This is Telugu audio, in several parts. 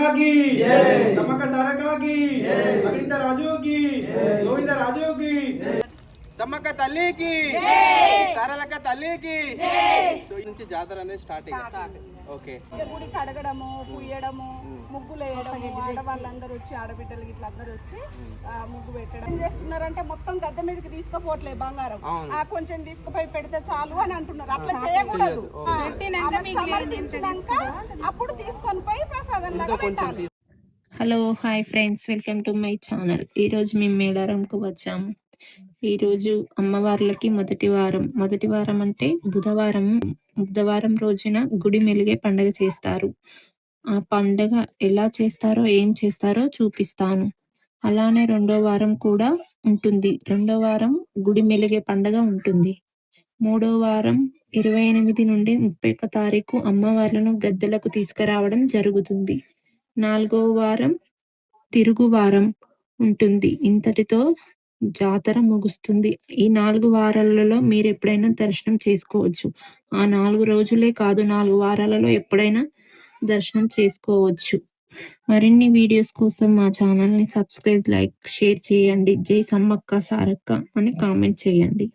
సారకాకి సమ్మక్క సారకాకి అగ్నిత రాజుకి గోవింద రాజుకి సమ్మక్క తల్లికి సారలక్క తల్లికి నుంచి జాతర అనేది స్టార్ట్ అయ్యింది. ఓకే. గుడి కడగడము పుయ్యడము ముగ్గులు వేయడము ఆడవాళ్ళందరూ వచ్చి ఆడబిడ్డలు ఇట్లా అందరూ వచ్చి ముగ్గు పెట్టడం. ఏం చేస్తున్నారంటే మొత్తం గద్దె మీదకి తీసుకుపోవట్లేదు బంగారం. ఆ కొంచెం తీసుకుపోయి పెడితే చాలు అని అంటున్నారు. అట్లా చేయకూడదు. అప్పుడు తీసుకొని పోయి ప్రసాదం లాగా పెట్టాలి. Hello hi friends welcome to my channel ఈరోజు మేము మేడారంకు వచ్చాము. ఈరోజు అమ్మవార్లకి మొదటి వారం. మొదటి వారం అంటే బుధవారం. బుధవారం రోజున గుడి మెలిగే పండగ చేస్తారు. ఆ పండగ ఎలా చేస్తారో ఏం చేస్తారో చూపిస్తాను. అలానే రెండో వారం కూడా ఉంటుంది. రెండో వారం గుడి మెలిగే పండగ ఉంటుంది. మూడో వారం ఇరవై ఎనిమిది నుండి ముప్పై ఒక్క తారీఖు అమ్మవార్లను గద్దెలకు తీసుకురావడం జరుగుతుంది. నాలుగో వారం తిరుగు వారం ఉంటుంది. ఇంతటితో జాతర ముగుస్తుంది. ఈ నాలుగు వారాలలో మీరు ఎప్పుడైనా దర్శనం చేసుకోవచ్చు. ఆ నాలుగు రోజులే కాదు నాలుగు వారాలలో ఎప్పుడైనా దర్శనం చేసుకోవచ్చు. మరిన్ని వీడియోస్ కోసం మా ఛానల్ని సబ్స్క్రైబ్ లైక్ షేర్ చేయండి. జై సమ్మక్క సారక్క అని కామెంట్ చేయండి.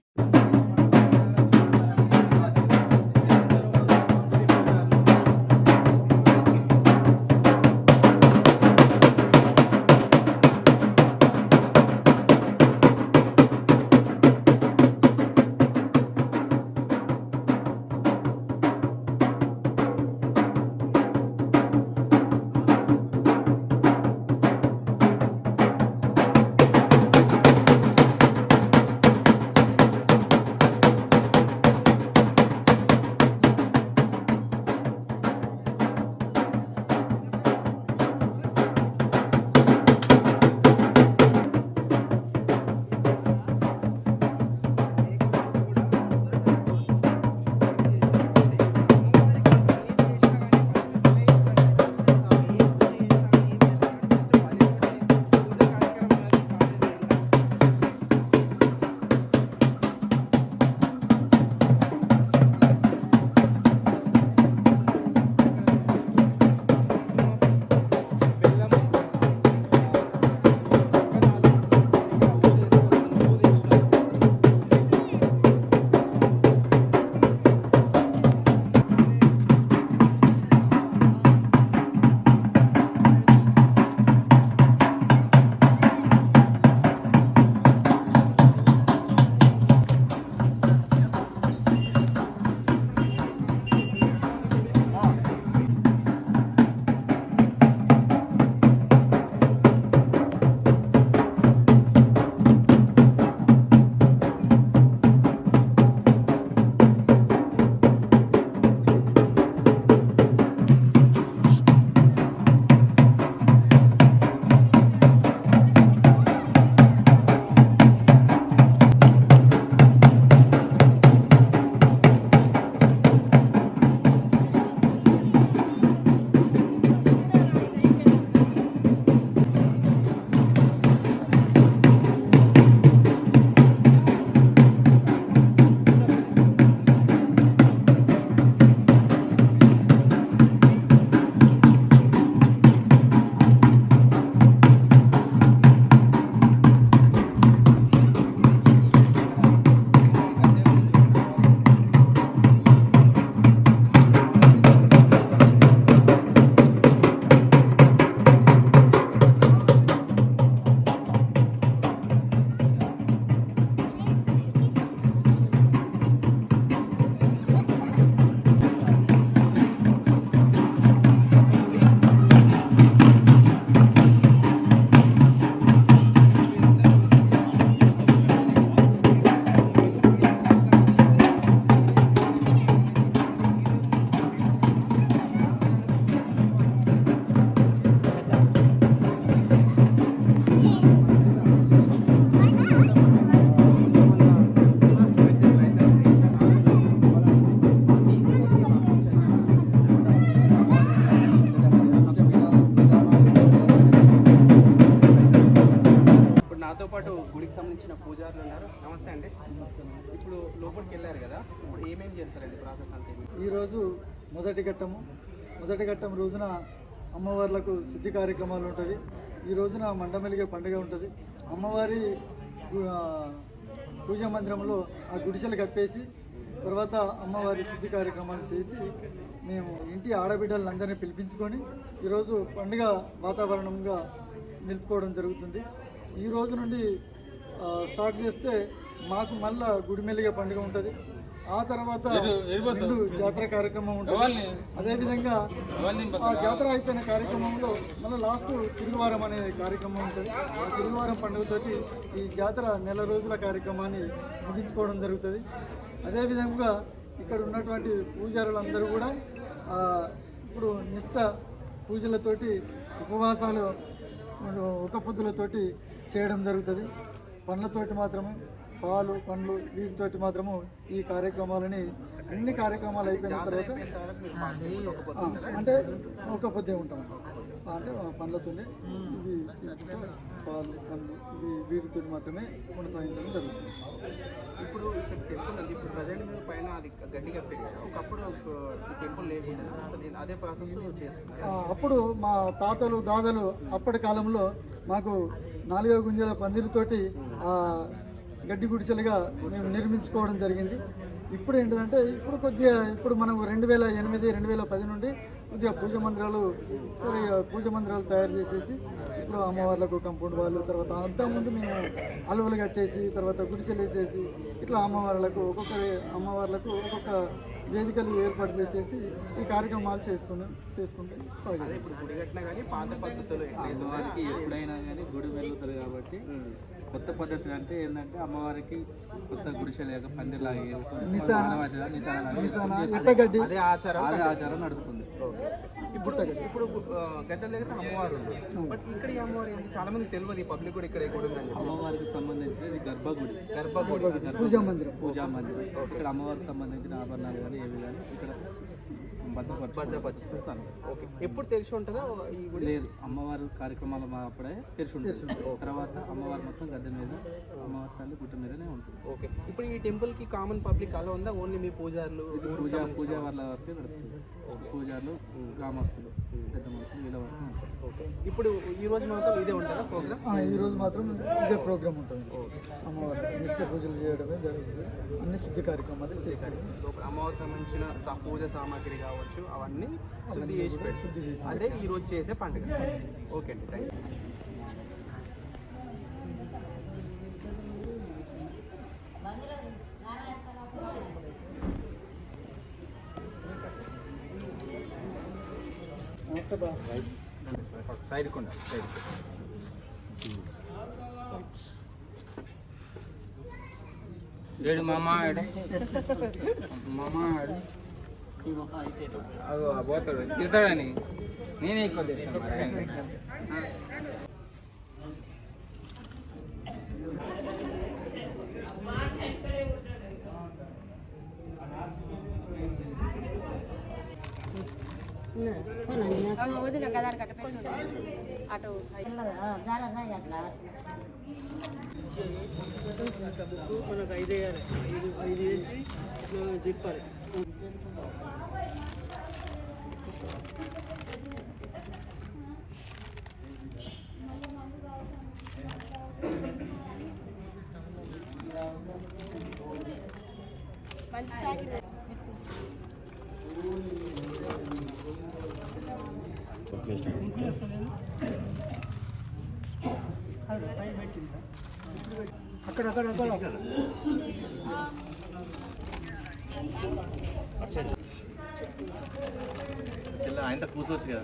ఈరోజు మొదటి ఘట్టము. మొదటి ఘట్టం రోజున అమ్మవార్లకు శుద్ధి కార్యక్రమాలు ఉంటుంది ఈ రోజున మండమెలిగే పండుగ ఉంటుంది. అమ్మవారి పూజ మందిరంలో ఆ గుడిసెలు కప్పేసి తర్వాత అమ్మవారి శుద్ధి కార్యక్రమాలు చేసి మేము ఇంటి ఆడబిడ్డలందరినీ పిలిపించుకొని ఈరోజు పండుగ వాతావరణంగా నిలుపుకోవడం జరుగుతుంది. ఈ రోజు నుండి స్టార్ట్ చేస్తే మాకు మళ్ళా గుడిమెల్లిగా పండుగ ఉంటుంది. ఆ తర్వాత రెండు జాతర కార్యక్రమం ఉంటుంది. అదేవిధంగా ఆ జాతర అయిపోయిన కార్యక్రమంలో మళ్ళీ లాస్ట్ తిరుగువారం అనే కార్యక్రమం ఉంటుంది. ఆ తిరుగువారం పండుగతోటి ఈ జాతర నెల రోజుల కార్యక్రమాన్ని ముగించుకోవడం జరుగుతుంది. అదేవిధంగా ఇక్కడ ఉన్నటువంటి పూజారులందరూ కూడా ఇప్పుడు నిష్ట పూజలతోటి ఉపవాసాలు ఒక పొద్దులతోటి చేయడం జరుగుతుంది. పండ్లతోటి మాత్రమే. పాలు పండ్లు వీటితోటి మాత్రము ఈ కార్యక్రమాలని అన్ని కార్యక్రమాలు అయిపోయిన తర్వాత అంటే ఒక పొద్దే ఉంటాం. అంటే పండ్లతోనే ఇవి పాలు పండ్లు ఇవి వీటితో మాత్రమే కొనసాగించడం జరుగుతుంది. ఇప్పుడు ఇప్పుడు ప్రజెంట్ మీరు పైన అది ఒకప్పుడు టెంపుల్ లేకుండా అసలు నేను అదే ప్రాసెస్ చేస్తున్నాను ఆ, అప్పుడు మా తాతలు దాదలు అప్పటి కాలంలో మాకు నాలుగో గుంజల పందిరితోటి ఆ గడ్డి గుడిసెలుగా మేము నిర్మించుకోవడం జరిగింది. ఇప్పుడు ఏంటంటే ఇప్పుడు కొద్దిగా ఇప్పుడు మనం రెండు వేల ఎనిమిది రెండు వేల పది నుండి కొద్దిగా పూజ మందిరాలు సరే పూజ మందిరాలు తయారు చేసేసి ఇప్పుడు అమ్మవార్లకు కంపౌండ్ వాళ్ళు తర్వాత అంతకుముందు మేము అలువలు కట్టేసి తర్వాత గుడిసెలు వేసేసి ఇట్లా అమ్మవార్లకు ఒక్కొక్క అమ్మవార్లకు ఒక్కొక్క వేదికలు ఏర్పాటు చేసేసి ఈ కార్యక్రమాలు చేసుకుని చేసుకుంటే సాగింది ఇప్పుడు గుడి కట్టినా కానీ పాత పద్ధతులు అమ్మవారికి ఎప్పుడైనా కానీ గుడి వెలుగుతుంది కాబట్టి కొత్త పద్ధతి అంటే ఏంటంటే అమ్మవారికి కొత్త గుడిసె లేక పందిర్లాగా వేసుకొని అదే ఆచారం అదే ఆచారం నడుస్తుంది. ఇప్పుడు ఇప్పుడు గద్దెల దగ్గర అమ్మవారు ఉంది బట్ ఇక్కడ అమ్మవారు చాలా మంది తెలియదు ఈ పబ్లిక్ కూడా ఇక్కడ కూడా అమ్మవారికి సంబంధించినది గర్భగుడి. గర్భగుడి. పూజా మందిరం. పూజా మందిరం. ఇక్కడ అమ్మవారికి సంబంధించిన ఆభరణాలు కానీ ఏవి కానీ ఇక్కడ భద్రపరుచుతాను ఓకే. ఎప్పుడు తెలిసి ఉంటుందో ఈ గుడి? లేదు. అమ్మవారు కార్యక్రమాలు మా అప్పుడే తెరిచి ఉంటుంది. తర్వాత అమ్మవారు మొత్తం గద్దె మీద అమ్మవారి తల్లి గుట్ట మీదనే ఉంటుంది. ఓకే. ఇప్పుడు ఈ టెంపుల్కి కామన్ పబ్లిక్ అలా ఉందా? ఓన్లీ మీ పూజారులు ఇది పూజ పూజ వాళ్ళ వరకే నడుస్తుంది. పూజారులు గ్రామస్తులు పెద్ద మనుషులు వీళ్ళ వరకు ఓకే. ఇప్పుడు ఈ రోజు మాత్రం ఇదే ఉంటుందా ప్రోగ్రామ్ ఆ, ఈ రోజు మాత్రం ఇదే ప్రోగ్రామ్ ఉంటుంది. అమ్మవారి నిష్ట పూజలు చేయడమే జరుగుతుంది. అన్ని శుద్ధి కార్యక్రమాలు చేస్తారు. అమ్మవారికి సంబంధించిన పూజ సామాగ్రి కావచ్చు అవన్నీ శుద్ధి చేసి పెట్టి శుద్ధి చేసి అదే ఈ రోజు చేసే పండుగ. ఓకే అండి థ్యాంక్ యూ సైడ్ కొండ సైడ్. ఏడు எடு மாமா எடு மாமா எடு ಅದು ಬೋತಳು ತಿರ್ತಾಳೆ ನೀ ನೀನೇ ಇಕ್ಕೋದಿರಿ ಓದಿನ ಗದಾರ್ ಕಟ್ಟ అటు అట్లా మనకు ఐదు వేయాలి ఐదు ఐదు వేసి మనం తిప్పాలి మంచి ప్యాకెట్ అక్కడ అక్కడ అక్కడ ఆయన కూర్చోవచ్చు కదా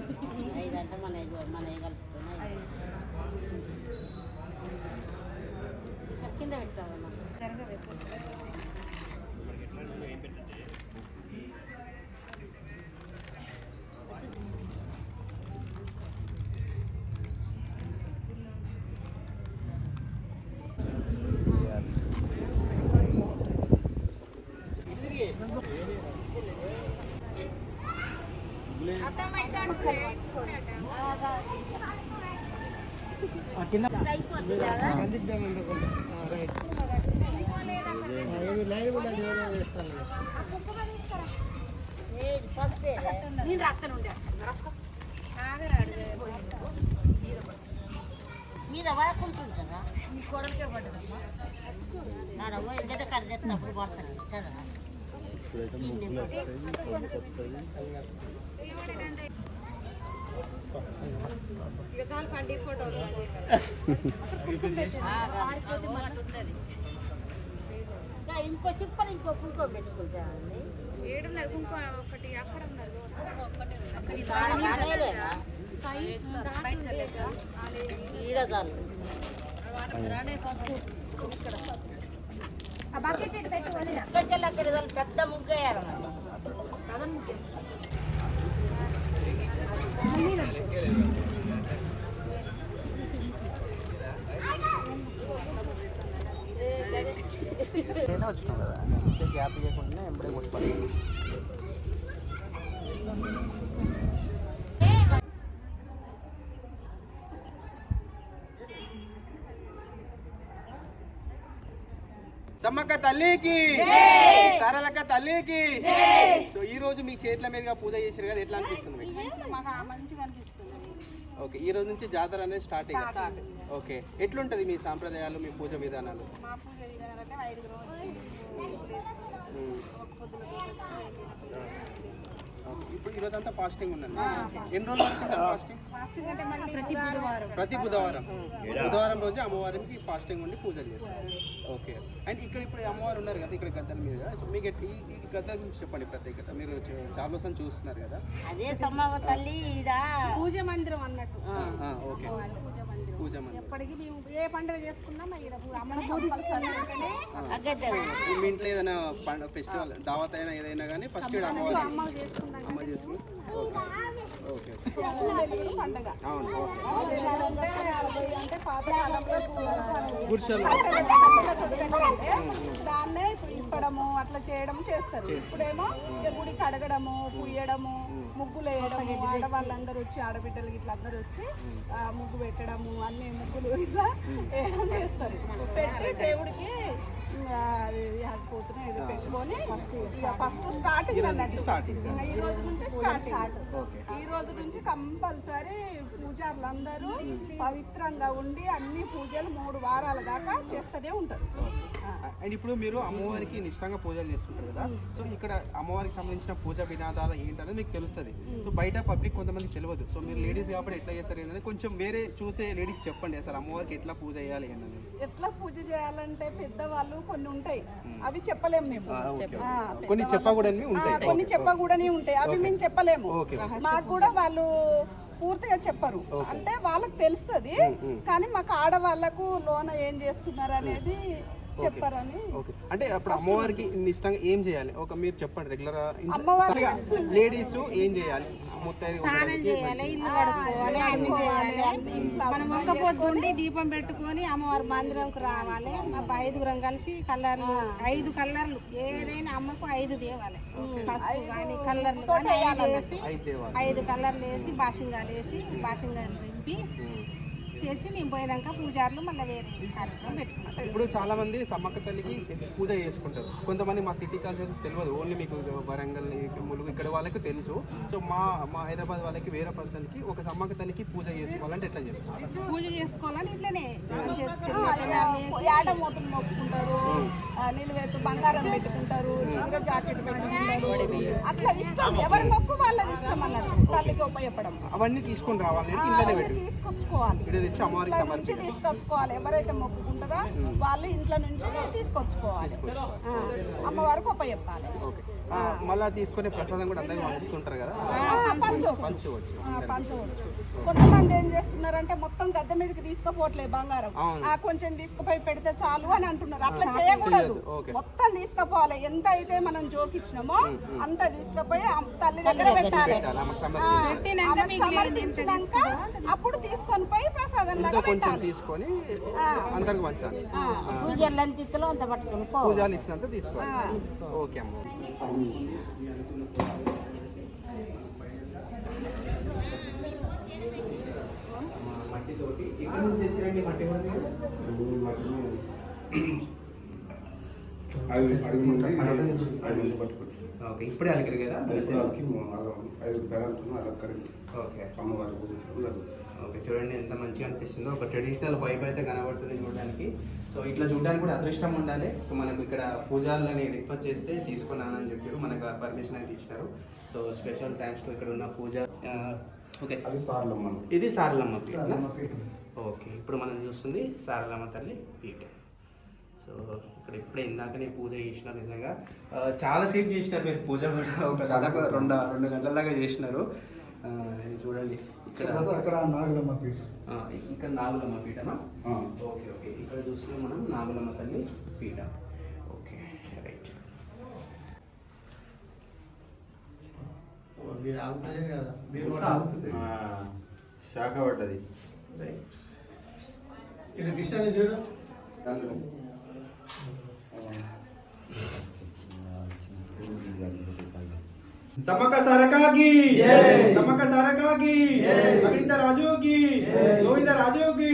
ఐదు అంటే మన మన కలుపుతున్నాయి కింద పెట్టాలమ్మా ఏది కింద. మీద పడకుంటుంటారా మీ కొడకే పడ్డదమ్మా నాడ పోయి గడ్డ చేస్తున్నప్పుడు తెచ్చినప్పుడు పడతాను కదా ఇంకా ఇంకో చిప్పలు ఇంకో పుంకో పెట్టుకుంటానండి ఈడ చాలు కొంచెం అక్కడ చాలు, పెద్ద ముగ్గు వేయాలన్నమాట గ్యాప్ ఇవ్వకుండా ఎంబడే కొట్టుకోవాలి సమ్మక్క తల్లికి! సరళక్క తల్లికి! సో ఈ రోజు మీ చేతుల మీదుగా పూజ చేశారు కదా ఎట్లా అనిపిస్తుంది మీకు మాకు ఆ మంచిగా అనిపిస్తుంది ఓకే ఈ రోజు నుంచి జాతర అనేది స్టార్ట్ అయ్యింది. ఓకే ఎట్లుంటది మీ సాంప్రదాయాలు మీ పూజ విధానాలు? మా పూజ విధానాలంటే ఐదు రోజులు. ఇప్పుడు ఈ రోజు అంతా ఫాస్టింగ్ ఉందండి ఎన్ని రోజులు ఫాస్టింగ్ ప్రతి బుధవారం. బుధవారం. రోజు అమ్మవారికి ఫాస్టింగ్ ఉండి పూజలు చేస్తారు. ఓకే. అండ్ ఇక్కడ ఇప్పుడు అమ్మవారు ఉన్నారు కదా ఇక్కడ గద్దల మీద. సో మీకు ఈ ఈ గద్దల గురించి చెప్పండి ప్రత్యేకత. మీరు చాలా రోజులు చూస్తున్నారు కదా. అదే తల్లి పూజ మందిరం అన్నట్టు. ఆ, ఆ, ఓకే. మందిరం. ఎప్పటికీ మేము ఏ పండుగ చేసుకున్నా మా ఇంట్లో ఏదైనా పండుగ ఫెస్టివల్ దావత్ అయినా ఏదైనా కానీ ఫస్ట్ అమ్మ చేసుకున్నాం ఓకే. అవును ఓకే అంటే అరవై అంటే పాత కాలంలో గుడిసెలు దాన్నే ఇప్పుడు ఇప్పడము అట్లా చేయడం చేస్తారు. ఇప్పుడేమో గుడి కడగడము పుయ్యడము ముగ్గులు వేయడము ఆడవాళ్ళందరూ వచ్చి ఆడబిడ్డలు ఇట్లా అందరూ వచ్చి ముగ్గు పెట్టడము అన్ని ముగ్గులు ఇట్లా వేయడం చేస్తారు. పెట్టి దేవుడికి ఇంకా అది పోతున్నా ఏదో పెట్టుకొని ఫస్ట్ స్టార్టింగ్ ఈ రోజు నుంచి స్టార్ట్ ఈ రోజు నుంచి కంపల్సరీ పూజారులందరూ పవిత్రంగా ఉండి అన్ని పూజలు మూడు వారాల దాకా చేస్తూనే ఉంటారు. అండ్ ఇప్పుడు మీరు అమ్మవారికి నిష్టంగా పూజలు చేస్తుంటారు కదా. సో ఇక్కడ అమ్మవారికి సంబంధించిన పూజ వినాదాలు ఏంటనేది మీకు తెలుస్తుంది. సో బయట పబ్లిక్ కొంతమంది తెలియదు సో మీరు లేడీస్ కాబట్టి ఎట్లా చేస్తారు ఏంటంటే కొంచెం వేరే చూసే లేడీస్ చెప్పండి. అసలు అమ్మవారికి ఎట్లా పూజ చేయాలి అనేది ఎట్లా పూజ చేయాలంటే పెద్దవాళ్ళు కొన్ని ఉంటాయి. అవి చెప్పలేము మేము. కొన్ని చెప్పకూడని ఉంటాయి. కొన్ని చెప్పకూడని ఉంటాయి. అవి మేము చెప్పలేము. మాకు కూడా వాళ్ళు పూర్తిగా చెప్పరు. అంటే వాళ్ళకి తెలుస్తుంది. కానీ మాకు ఆడవాళ్ళకు లోన ఏం చేస్తున్నారు అనేది చెప్పరని. ఓకే. అంటే అప్పుడు అమ్మవారికి నిష్టంగా ఏం చేయాలి? ఒక మీరు చెప్పండి రెగ్యులర్. లేడీస్ ఏం చేయాలి? ముత్తైదు చేయాలి ఇల్లు కడుక్కోవాలి అన్ని చేయాలి. మనం ఒక్క పొద్దుండి దీపం పెట్టుకొని అమ్మవారి మందిరంకు రావాలి. మా ఐదుగురం కలిసి కలర్లు ఐదు కలర్లు. ఏదైనా అమ్మకు ఐదు తేవాలి. పసుపు కానీ కలర్లు కానీ ఐదు వేసి ఐదు కలర్లు వేసి బాషింగాలు వేసి బాషింగాలు రింపి చేసి మేము పోయినాక పూజారులు మళ్ళీ వేరే కార్యక్రమం పెట్టుకుంటాం ఇప్పుడు చాలా మంది సమ్మక్క తల్లికి పూజ చేసుకుంటారు. కొంతమంది మా సిటీ కల్చర్స్ తెలియదు. ఓన్లీ మీకు వరంగల్ ఇక్కడ ములుగు ఇక్కడ వాళ్ళకి తెలుసు. సో మా మా హైదరాబాద్ వాళ్ళకి వేరే పర్సన్కి ఒక సమ్మక్క తల్లికి పూజ చేసుకోవాలంటే ఎట్లా చేసుకోవాలి? పూజ చేసుకోవాలని ఇట్లనే మూతలు మొక్కుకుంటారు నిలువెత్తు బంగారం పెట్టుకుంటారు. చీర జాకెట్ పెట్టుకుంటారు. అట్లా ఇష్టం. ఎవరి మొక్కు వాళ్ళది ఇష్టం అన్నట్టు. తల్లికి ఉపయోగపడం అవన్నీ తీసుకొని రావాలి. ఇంట్లోనే తీసుకొచ్చుకోవాలి. ఇంట్లో నుంచి తీసుకొచ్చుకోవాలి. ఎవరైతే మొక్కుకుంటారో వాళ్ళు ఇంట్లో నుంచి తీసుకొచ్చుకోవాలి. అమ్మవారికి ఉపయోగపాలి మళ్ళా తీసుకునే ప్రసాదం కూడా అందరికి పంచుతుంటారు కదా? పంచవచ్చు. పంచవచ్చు. ఆ, పంచవచ్చు. కొంతమంది ఏం చేస్తున్నారంటే మొత్తం గద్దె మీదకి తీసుకుపోవట్లేదు బంగారం. ఆ కొంచెం తీసుకుపోయి పెడితే చాలు అని అంటున్నారు. అట్లా చేయకూడదు. ఓకే. మొత్తం తీసుకుపోవాలి. ఎంత అయితే మనం జోకిచ్చినామో అంత తీసుకుపోయి తల్లి దగ్గర పెట్టాలి. సమర్పించినాక అప్పుడు తీసుకొని పోయి ప్రసాదం లాగా పెట్టాలి. తీసుకొని అందరికి పంచాలి. పూజలు అంత పట్టుకుని పో. పూజలు ఇచ్చినంత తీసుకోవాలి. ఓకే అమ్మ. నుంచి తెచ్చిరండి మట్టి ఓకే ఇప్పుడే అలిగారు కదా? ఓకే. ఓకే చూడండి ఎంత మంచిగా అనిపిస్తుందో. ఒక ట్రెడిషనల్ వైబ్ అయితే కనబడుతుంది చూడడానికి. సో ఇట్లా చూడడానికి కూడా అదృష్టం ఉండాలి. సో మనకు ఇక్కడ పూజారులని రిక్వెస్ట్ చేస్తే తీసుకున్నానని చెప్పారు. మనకు పర్మిషన్ అయితే ఇచ్చినారు సో స్పెషల్ థ్యాంక్స్ టు ఇక్కడ ఉన్న పూజ ఓకే. అది సార్లమ్మ ఇది సారలమ్మ పీఠ ఓకే ఇప్పుడు మనం చూస్తుంది సారలమ్మ తల్లి పీఠ. సో ఇక్కడ ఇప్పుడే ఇందాకనే పూజ చేసినారు నిజంగా. ఆ, చాలాసేపు చేసినారు మీరు పూజ కూడా. ఒక దాదాపు రెండు రెండు గంటల దాకా చేసినారు చూడండి. ఇక్కడ తర్వాత అక్కడ నాగులమ్మ పీఠ. ఆ, ఇక్కడ నాగులమ్మ పీఠనా ఆ. Okay okay. ఇక్కడ చూస్తున్నాం మనం నాగులమ్మ తల్లి పీఠ. శాఖ పడ్డది. ఇక్కడ విషయాన్ని చూడు సమక సరకాకి! సమక సరకాకి! అగ్నిత రాజుకి గోవింద రాజుకి